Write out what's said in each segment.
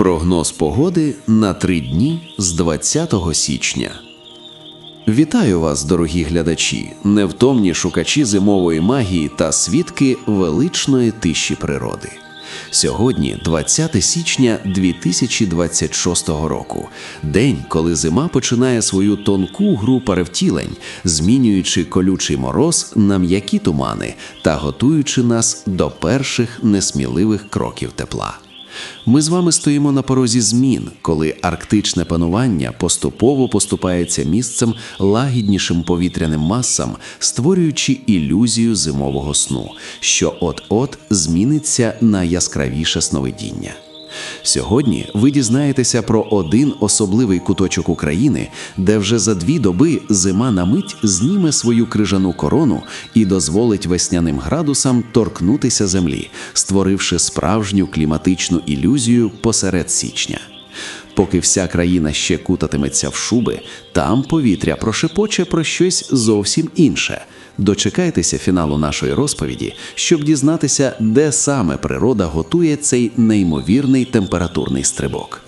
Прогноз погоди на три дні з 20 січня. Вітаю вас, дорогі глядачі, невтомні шукачі зимової магії та свідки величної тиші природи. Сьогодні 20 січня 2026 року, день, коли зима починає свою тонку гру перевтілень, змінюючи колючий мороз на м'які тумани та готуючи нас до перших несміливих кроків тепла. Ми з вами стоїмо на порозі змін, коли арктичне панування поступово поступається місцем лагіднішим повітряним масам, створюючи ілюзію зимового сну, що от-от зміниться на яскравіше сновидіння. Сьогодні ви дізнаєтеся про один особливий куточок України, де вже за дві доби зима на мить зніме свою крижану корону і дозволить весняним градусам торкнутися землі, створивши справжню кліматичну ілюзію посеред січня. Поки вся країна ще кутатиметься в шуби, там повітря прошепоче про щось зовсім інше. Дочекайтеся фіналу нашої розповіді, щоб дізнатися, де саме природа готує цей неймовірний температурний стрибок.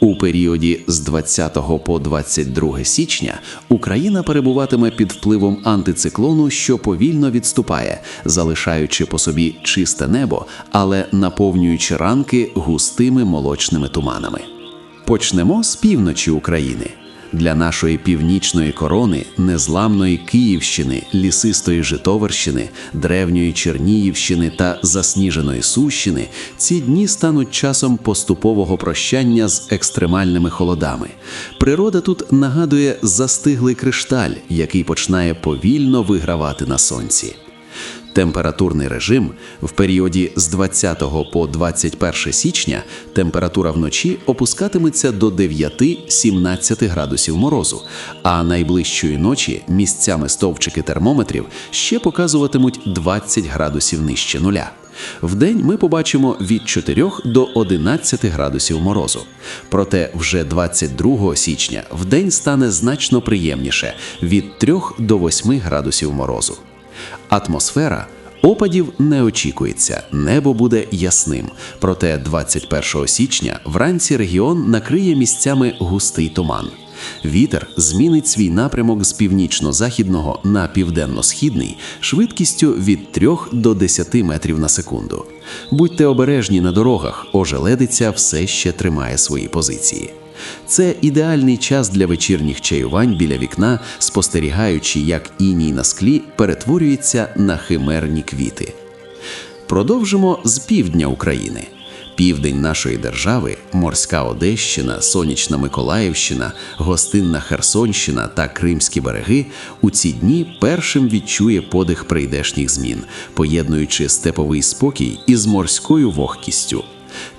У періоді з 20 по 22 січня Україна перебуватиме під впливом антициклону, що повільно відступає, залишаючи по собі чисте небо, але наповнюючи ранки густими молочними туманами. Почнемо з півночі України. Для нашої північної корони, незламної Київщини, лісистої Житомирщини, древньої Чернігівщини та засніженої Сущини ці дні стануть часом поступового прощання з екстремальними холодами. Природа тут нагадує застиглий кришталь, який починає повільно вигравати на сонці. Температурний режим в періоді з 20 по 21 січня температура вночі опускатиметься до 9-17 градусів морозу, а найближчої ночі місцями стовпчики термометрів ще показуватимуть 20 градусів нижче нуля. Вдень ми побачимо від 4 до 11 градусів морозу. Проте вже 22 січня вдень стане значно приємніше від 3 до 8 градусів морозу. Атмосфера опадів не очікується, небо буде ясним. Проте 21 січня вранці регіон накриє місцями густий туман. Вітер змінить свій напрямок з північно-західного на південно-східний швидкістю від 3 до 10 метрів на секунду. Будьте обережні на дорогах, ожеледиця все ще тримає свої позиції. Це ідеальний час для вечірніх чаювань біля вікна, спостерігаючи, як іній на склі перетворюється на химерні квіти. Продовжимо з півдня України. Південь нашої держави, морська Одещина, сонячна Миколаївщина, гостинна Херсонщина та Кримські береги у ці дні першим відчує подих прийдешніх змін, поєднуючи степовий спокій із морською вогкістю.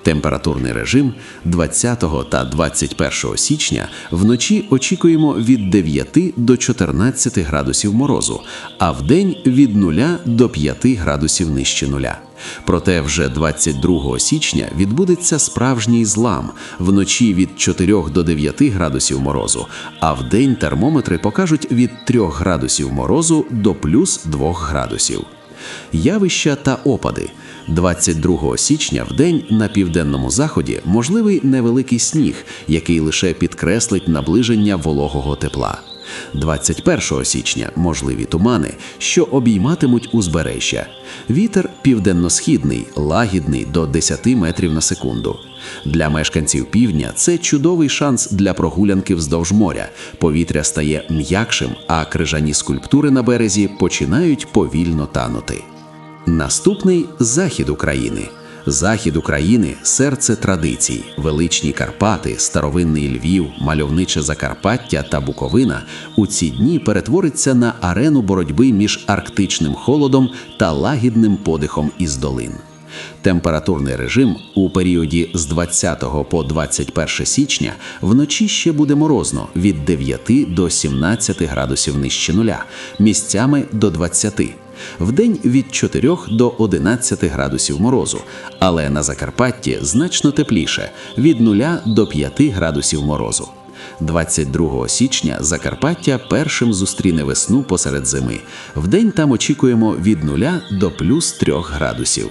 Температурний режим 20 та 21 січня вночі очікуємо від 9 до 14 градусів морозу, а вдень від 0 до 5 градусів нижче нуля. Проте вже 22 січня відбудеться справжній злам вночі від 4 до 9 градусів морозу, а вдень термометри покажуть від 3 градусів морозу до плюс 2 градусів. Явища та опади. 22 січня в день на південному заході можливий невеликий сніг, який лише підкреслить наближення вологого тепла. 21 січня можливі тумани, що обійматимуть узбережжя. Вітер південно-східний, лагідний до 10 метрів на секунду. Для мешканців півдня це чудовий шанс для прогулянки вздовж моря. Повітря стає м'якшим, а крижані скульптури на березі починають повільно танути. Наступний захід України. Захід України серце традицій, величні Карпати, старовинний Львів, мальовниче Закарпаття та Буковина у ці дні перетвориться на арену боротьби між арктичним холодом та лагідним подихом із долин. Температурний режим у періоді з 20 по 21 січня вночі ще буде морозно від 9 до 17 градусів нижче нуля, місцями до 20. Вдень від 4 до 11 градусів морозу, але на Закарпатті значно тепліше від 0 до 5 градусів морозу. 22 січня Закарпаття першим зустріне весну посеред зими. Вдень там очікуємо від 0 до плюс 3 градусів.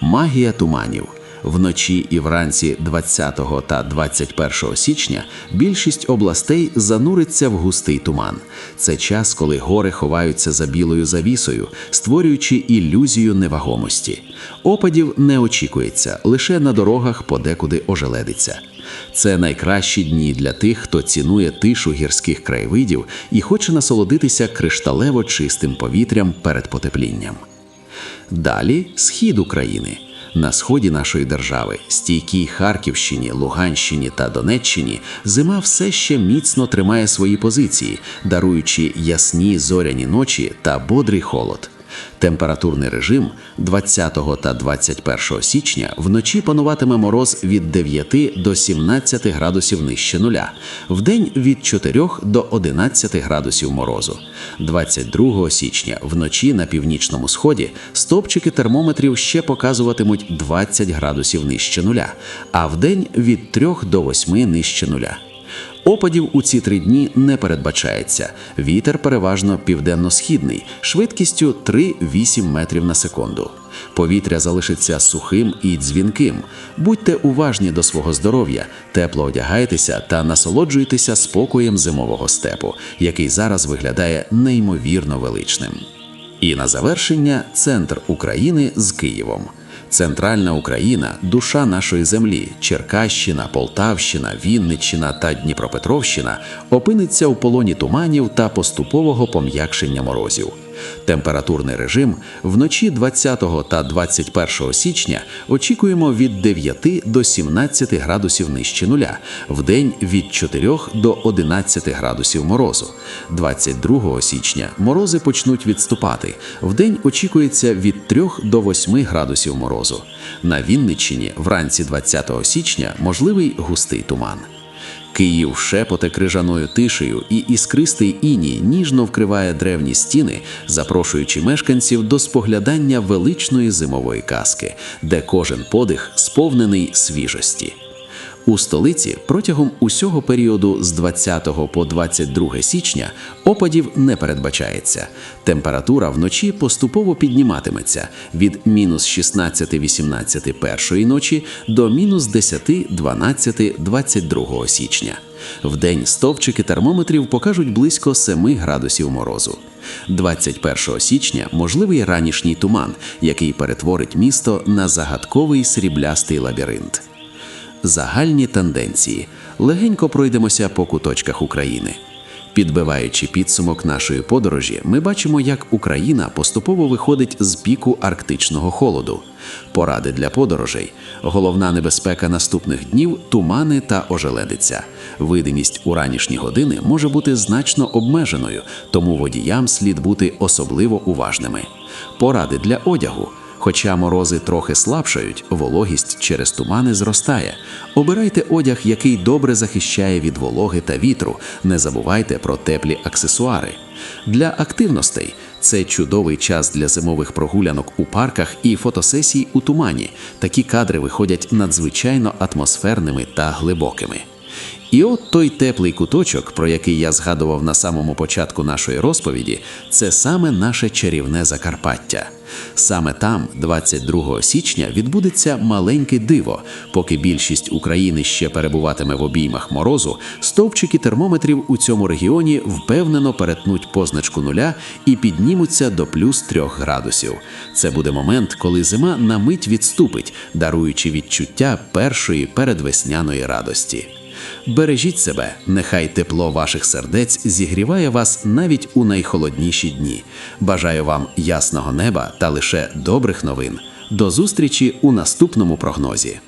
Магія туманів. Вночі і вранці 20 та 21 січня більшість областей зануриться в густий туман. Це час, коли гори ховаються за білою завісою, створюючи ілюзію невагомості. Опадів не очікується, лише на дорогах подекуди ожеледиться. Це найкращі дні для тих, хто цінує тишу гірських краєвидів і хоче насолодитися кришталево чистим повітрям перед потеплінням. Далі схід України. На сході нашої держави, стійкій Харківщині, Луганщині та Донеччині, зима все ще міцно тримає свої позиції, даруючи ясні зоряні ночі та бодрий холод. Температурний режим 20 та 21 січня вночі пануватиме мороз від 9 до 17 градусів нижче нуля, вдень від 4 до 11 градусів морозу. 22 січня вночі на північному сході стопчики термометрів ще показуватимуть 20 градусів нижче нуля, а вдень від 3 до 8 нижче нуля. Опадів у ці три дні не передбачається. Вітер переважно південно-східний, швидкістю 3-8 метрів на секунду. Повітря залишиться сухим і дзвінким. Будьте уважні до свого здоров'я, тепло одягайтеся та насолоджуйтеся спокоєм зимового степу, який зараз виглядає неймовірно величним. І на завершення центр України з Києвом. Центральна Україна душа нашої землі, Черкащина, Полтавщина, Вінниччина та Дніпропетровщина опиниться у полоні туманів та поступового пом'якшення морозів. Температурний режим вночі 20 та 21 січня очікуємо від 9 до 17 градусів нижче нуля, вдень від 4 до 11 градусів морозу. 22 січня морози почнуть відступати. Вдень очікується від 3 до 8 градусів морозу. На Вінниччині вранці 20 січня можливий густий туман. Київ шепоте крижаною тишею, і іскристий іній ніжно вкриває древні стіни, запрошуючи мешканців до споглядання величної зимової казки, де кожен подих сповнений свіжості. У столиці протягом усього періоду з 20 по 22 січня опадів не передбачається. Температура вночі поступово підніматиметься від мінус 16-18 першої ночі до мінус 10-12 22 січня. Вдень стовпчики термометрів покажуть близько 7 градусів морозу. 21 січня можливий ранішній туман, який перетворить місто на загадковий сріблястий лабіринт. Загальні тенденції. Легенько пройдемося по куточках України. Підбиваючи підсумок нашої подорожі, ми бачимо, як Україна поступово виходить з піку арктичного холоду. Поради для подорожей. Головна небезпека наступних днів тумани та ожеледиця. Видимість у ранішні години може бути значно обмеженою, тому водіям слід бути особливо уважними. Поради для одягу. Хоча морози трохи слабшають, вологість через тумани зростає. Обирайте одяг, який добре захищає від вологи та вітру. Не забувайте про теплі аксесуари. Для активностей це чудовий час для зимових прогулянок у парках і фотосесій у тумані. Такі кадри виходять надзвичайно атмосферними та глибокими. І от той теплий куточок, про який я згадував на самому початку нашої розповіді, це саме наше чарівне Закарпаття. Саме там, 22 січня, відбудеться маленьке диво. Поки більшість України ще перебуватиме в обіймах морозу, стовпчики термометрів у цьому регіоні впевнено перетнуть позначку нуля і піднімуться до плюс трьох градусів. Це буде момент, коли зима на мить відступить, даруючи відчуття першої передвесняної радості. Бережіть себе, нехай тепло ваших сердець зігріває вас навіть у найхолодніші дні. Бажаю вам ясного неба та лише добрих новин. До зустрічі у наступному прогнозі.